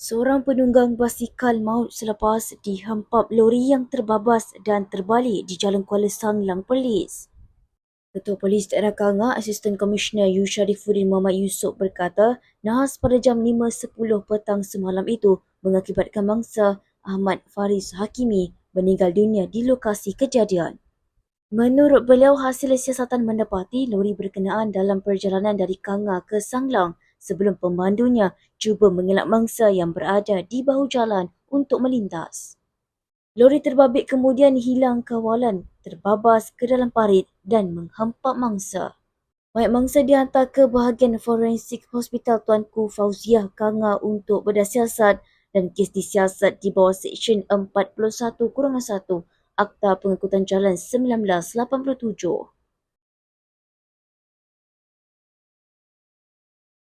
Seorang penunggang basikal maut selepas dihempap lori yang terbabas dan terbalik di Jalan Kuala Sanglang Perlis. Ketua Polis Daerah Kanga, Asisten Komisioner Yu Sharifuddin Muhammad Yusof berkata, nahas pada jam 5.10 petang semalam itu mengakibatkan mangsa Ahmad Faris Hakimi meninggal dunia di lokasi kejadian. Menurut beliau, hasil siasatan mendapati lori berkenaan dalam perjalanan dari Kanga ke Sanglang sebelum pemandunya cuba mengelak mangsa yang berada di bahu jalan untuk melintas. Lori terbabit kemudian hilang kawalan, terbabas ke dalam parit dan menghempap mangsa. Mayat mangsa dihantar ke bahagian forensik Hospital Tuanku Fauziah Kanga untuk berdasiasat dan kes disiasat di bawah Seksyen 41-1 Akta Pengangkutan Jalan 1987.